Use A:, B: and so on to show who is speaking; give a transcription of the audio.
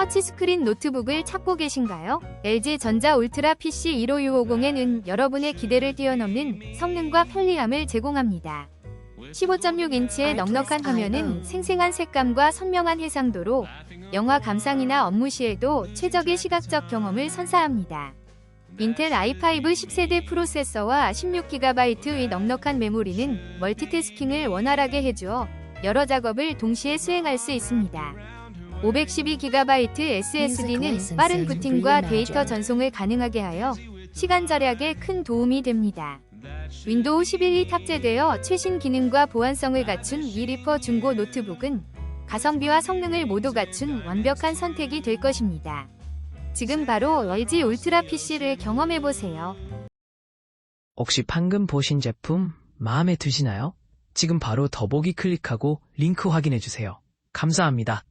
A: 터치스크린 노트북을 찾고 계신가요? LG전자 울트라 PC 15650N은 여러분의 기대를 뛰어넘는 성능과 편리함을 제공합니다. 15.6인치의 넉넉한 화면은 생생한 색감과 선명한 해상도로 영화 감상이나 업무 시에도 최적의 시각적 경험을 선사합니다. 인텔 i5 10세대 프로세서와 16GB의 넉넉한 메모리는 멀티태스킹을 원활하게 해주어 여러 작업을 동시에 수행할 수 있습니다. 512GB SSD는 빠른 부팅과 데이터 전송을 가능하게 하여 시간 절약에 큰 도움이 됩니다. 윈도우 11이 탑재되어 최신 기능과 보안성을 갖춘 이리퍼 중고 노트북은 가성비와 성능을 모두 갖춘 완벽한 선택이 될 것입니다. 지금 바로 LG 울트라 PC를 경험해보세요.
B: 혹시 방금 보신 제품 마음에 드시나요? 지금 바로 더보기 클릭하고 링크 확인해주세요. 감사합니다.